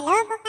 の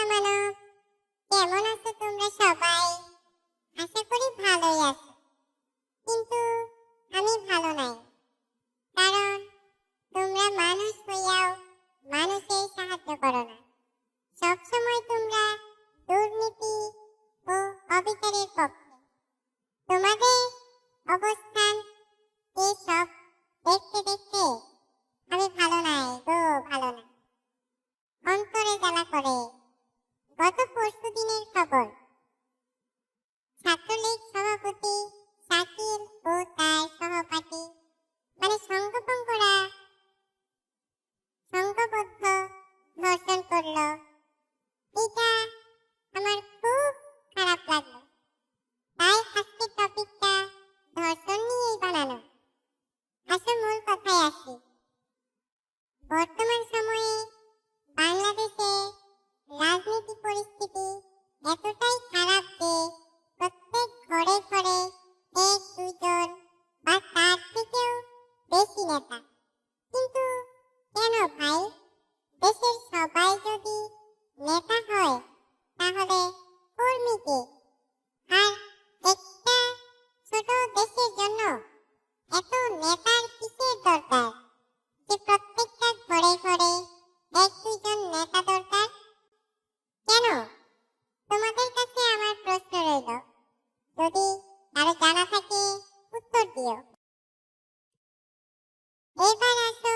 বেশি নেতা। কিন্তু কেন ভাই? দেশের সবাই যদি নেতা হয়, তাহলে কর্মীকে আর একটা ছোট দেশের জন্য এত নেতা এবার আসো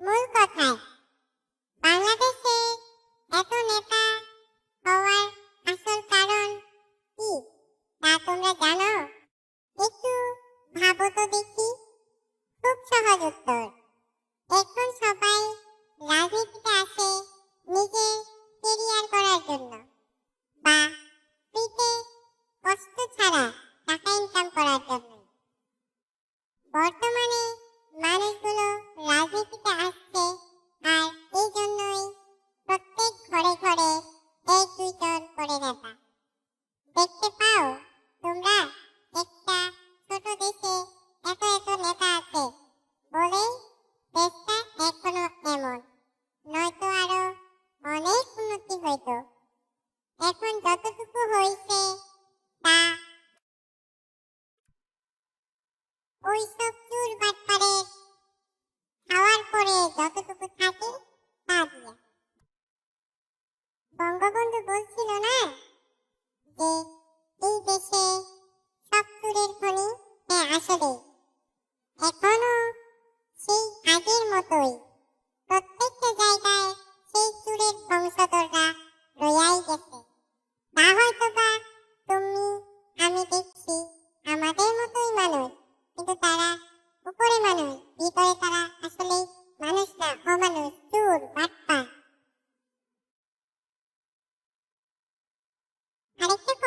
মূল কথায়। 美味したあれ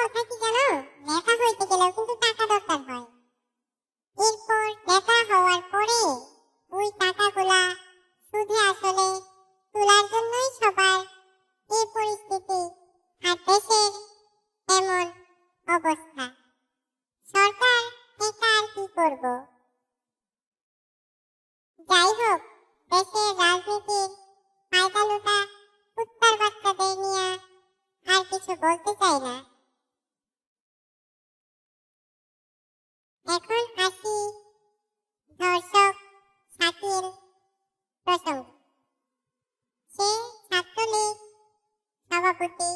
কিছু বলতে চাই না। এখন আসি ধর্ষক শাকিল প্রসঙ্গ। সে ছাত্রলীগ সভাপতি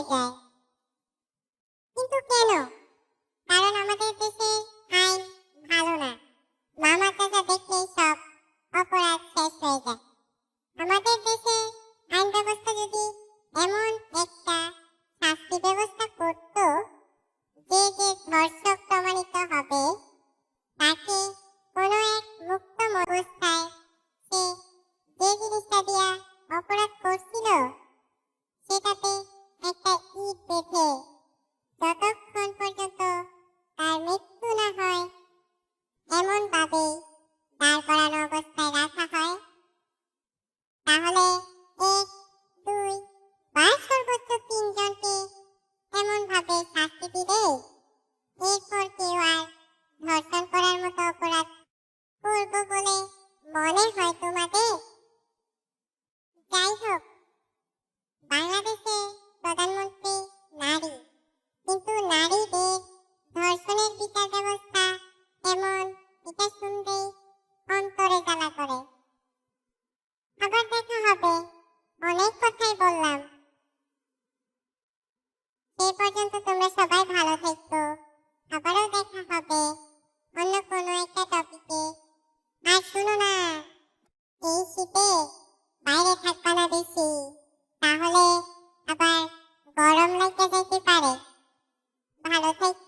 そ。一个 জানাইতে যাইতে পারে। ভালো থাকি।